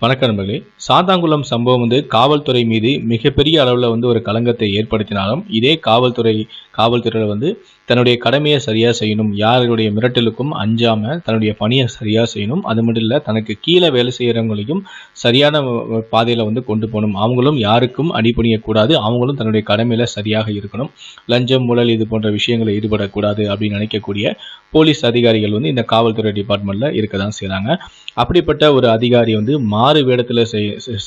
வணக்க நண்பர்களே. சாத்தாங்குளம் சம்பவம் வந்து காவல்துறை மீது மிகப்பெரிய அளவில் வந்து ஒரு களங்கத்தை ஏற்படுத்தினாலும் இதே காவல்துறை காவல்துறையில் வந்து தன்னுடைய கடமையை சரியாக செய்யணும் யாருடைய மிரட்டலுக்கும் அஞ்சாமல் தன்னுடைய பணியை சரியாக செய்யணும். அது மட்டும் இல்லை தனக்கு கீழே வேலை செய்கிறவங்களையும் சரியான பாதையில் வந்து கொண்டு போகணும். அவங்களும் யாருக்கும் அடிபணியக்கூடாது அவங்களும் தன்னுடைய கடமையில் சரியாக இருக்கணும். லஞ்சம் ஊழல் இது போன்ற விஷயங்களை ஈடுபடக்கூடாது அப்படின்னு நினைக்கக்கூடிய போலீஸ் அதிகாரிகள் வந்து இந்த காவல்துறை டிபார்ட்மெண்ட்டில் இருக்க தான் செய்கிறாங்க அப்படிப்பட்ட ஒரு அதிகாரி வந்து மாறு வேடத்தில்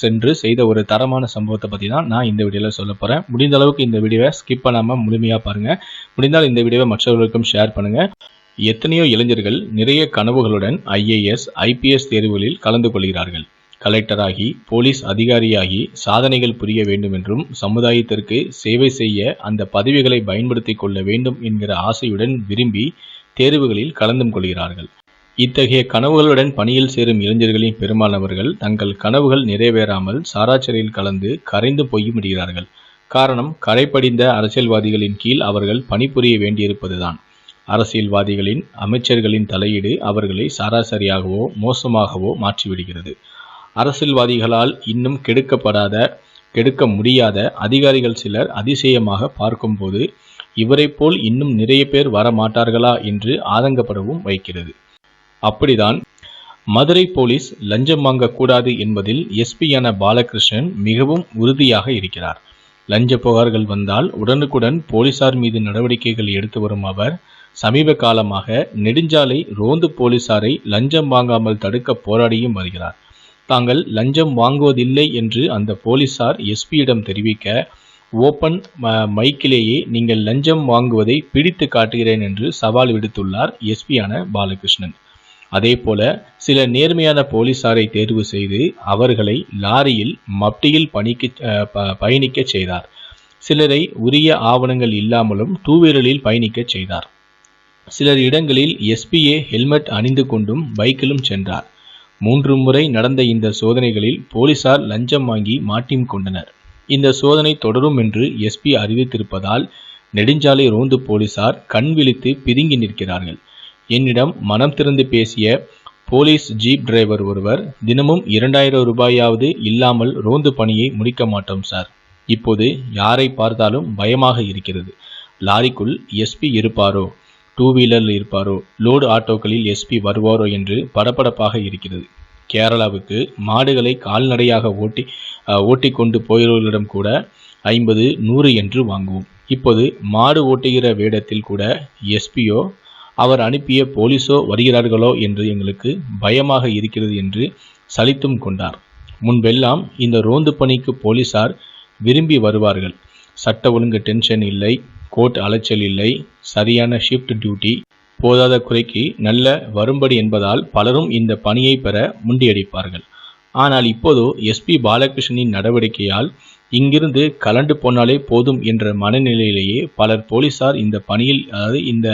சென்று செய்த ஒரு தரமான சம்பவத்தை பற்றி தான் நான் இந்த வீடியோவில் சொல்ல போகிறேன் முடிந்த அளவுக்கு இந்த வீடியோவை ஸ்கிப் பண்ணாமல் முழுமையாக பாருங்கள் முடிந்தால் இந்த வீடியோவை மற்றவர்களுக்கும் ஷேர் பண்ணுங்கள் எத்தனையோ இளைஞர்கள் நிறைய கனவுகளுடன் ஐஏஎஸ் ஐபிஎஸ் தேர்வுகளில் கலந்து கொள்கிறார்கள். கலெக்டராகி போலீஸ் அதிகாரியாகி சாதனைகள் புரிய வேண்டும் என்றும் சமுதாயத்திற்கு சேவை செய்ய அந்த பதவிகளை பயன்படுத்தி கொள்ள வேண்டும் என்கிற ஆசையுடன் விரும்பி தேர்வுகளில் கலந்தும் கொள்கிறார்கள். இத்தகைய கனவுகளுடன் பணியில் சேரும் இளைஞர்களின் பெரும்பாலானவர்கள் தங்கள் கனவுகள் நிறைவேறாமல் சாராச்சரியில் கலந்து கரைந்து போய் விடுகிறார்கள் காரணம் கரைப்படிந்த அரசியல்வாதிகளின் கீழ் அவர்கள் பணிபுரிய வேண்டியிருப்பதுதான். அரசியல்வாதிகளின் அமைச்சர்களின் தலையீடு அவர்களை சராசரியாகவோ மோசமாகவோ மாற்றிவிடுகிறது. அரசியல்வாதிகளால் இன்னும் கெடுக்கப்படாத கெடுக்க முடியாத அதிகாரிகள் சிலர் அதிசயமாக பார்க்கும்போது இவரை போல் இன்னும் நிறைய பேர் வர மாட்டார்களா என்று ஆதங்கப்படவும் வைக்கிறது. அப்படிதான் மதுரை போலீஸ் லஞ்சம் வாங்கக்கூடாது என்பதில் எஸ்பியான பாலகிருஷ்ணன் மிகவும் உறுதியாக இருக்கிறார். லஞ்ச புகார்கள் வந்தால் உடனுக்குடன் போலீசார் மீது நடவடிக்கைகள் எடுத்து வரும் அவர் சமீப காலமாக நெடுஞ்சாலை ரோந்து போலீசாரை லஞ்சம் வாங்காமல் தடுக்க போராடியும் வருகிறார். தாங்கள் லஞ்சம் வாங்குவதில்லை என்று அந்த போலீசார் எஸ்பியிடம் தெரிவிக்க ஓப்பன் மைக்கிலேயே நீங்கள் லஞ்சம் வாங்குவதை பிடித்து காட்டுகிறேன் என்று சவால் விடுத்துள்ளார் எஸ்பியான பாலகிருஷ்ணன். அதே போல சில நேர்மையான போலீசாரை தேர்வு செய்து அவர்களை லாரியில் மப்டியில் பணிக்கு பயணிக்க செய்தார். சிலரை உரிய ஆவணங்கள் இல்லாமலும் டூவீலரில் பயணிக்க செய்தார். சிலர் இடங்களில் எஸ்பிஏ ஹெல்மெட் அணிந்து கொண்டும் பைக்கிலும் சென்றார். மூன்று முறை நடந்த இந்த சோதனைகளில் போலீசார் லஞ்சம் வாங்கி மாட்டியும் கொண்டனர். இந்த சோதனை தொடரும் என்று எஸ்பி அறிவித்திருப்பதால் நெடுஞ்சாலை ரோந்து போலீசார் கண் விழித்து பிதுங்கி நிற்கிறார்கள். என்னிடம் மனம் திறந்து பேசிய போலீஸ் ஜீப் டிரைவர் ஒருவர் தினமும் இரண்டாயிரம் ரூபாயாவது இல்லாமல் ரோந்து பணியை முடிக்க மாட்டோம் சார். இப்போது யாரை பார்த்தாலும் பயமாக இருக்கிறது. லாரிக்குள் எஸ்பி இருப்பாரோ? டூ வீலரில் இருப்பாரோ? லோடு ஆட்டோக்களில் எஸ்பி வருவாரோ என்று படபடப்பாக இருக்கிறது. கேரளாவுக்கு மாடுகளை கால்நடையாக ஓட்டி ஓட்டி கொண்டு போகிறவர்களிடம் கூட ஐம்பது நூறு என்று வாங்குவோம். இப்போது மாடு ஓட்டுகிற வேடத்தில் கூட எஸ்பியோ அவர் அனுப்பிய போலீஸோ வருகிறார்களோ என்று எங்களுக்கு பயமாக இருக்கிறது என்று சலித்தும் கொண்டார். முன்பெல்லாம் இந்த ரோந்து பணிக்கு போலீசார் விரும்பி வருவார்கள். சட்ட ஒழுங்கு டென்ஷன் இல்லை கோர்ட் அலைச்சல் இல்லை சரியான ஷிஃப்ட் டியூட்டி போதாத குறைக்கு நல்ல வரும்படி என்பதால் பலரும் இந்த பணியை பெற முண்டியடிப்பார்கள். ஆனால் இப்போதோ எஸ்பி பாலகிருஷ்ணனின் நடவடிக்கையால் இங்கிருந்து கலண்டு போனாலே போதும் என்ற மனநிலையிலேயே பலர் போலீசார் இந்த பணியில் அதாவது இந்த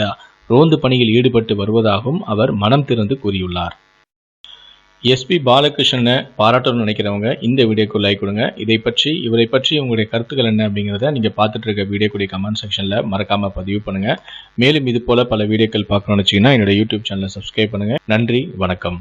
ரோந்து பணியில் ஈடுபட்டு வருவதாகவும் அவர் மனம் திறந்து கூறியுள்ளார். எஸ்பி பாலகிருஷ்ணனை பாராட்டணும்னு நினைக்கிறவங்க இந்த வீடியோக்கு லைக் கொடுங்க. இதை பற்றி இவரை பற்றி உங்களுடைய கருத்துக்கள் என்ன அப்படிங்கிறத நீங்கள் பார்த்துட்டு இருக்க வீடியோக்குடைய கமெண்ட் செக்ஷனில் மறக்காமல் பதிவு பண்ணுங்கள் மேலும் இது போல் பல வீடியோக்கள் பார்க்கணும்னு வச்சிங்கன்னா என்னோட யூடியூப் சேனலை சப்ஸ்கிரைப் பண்ணுங்கள் நன்றி வணக்கம்.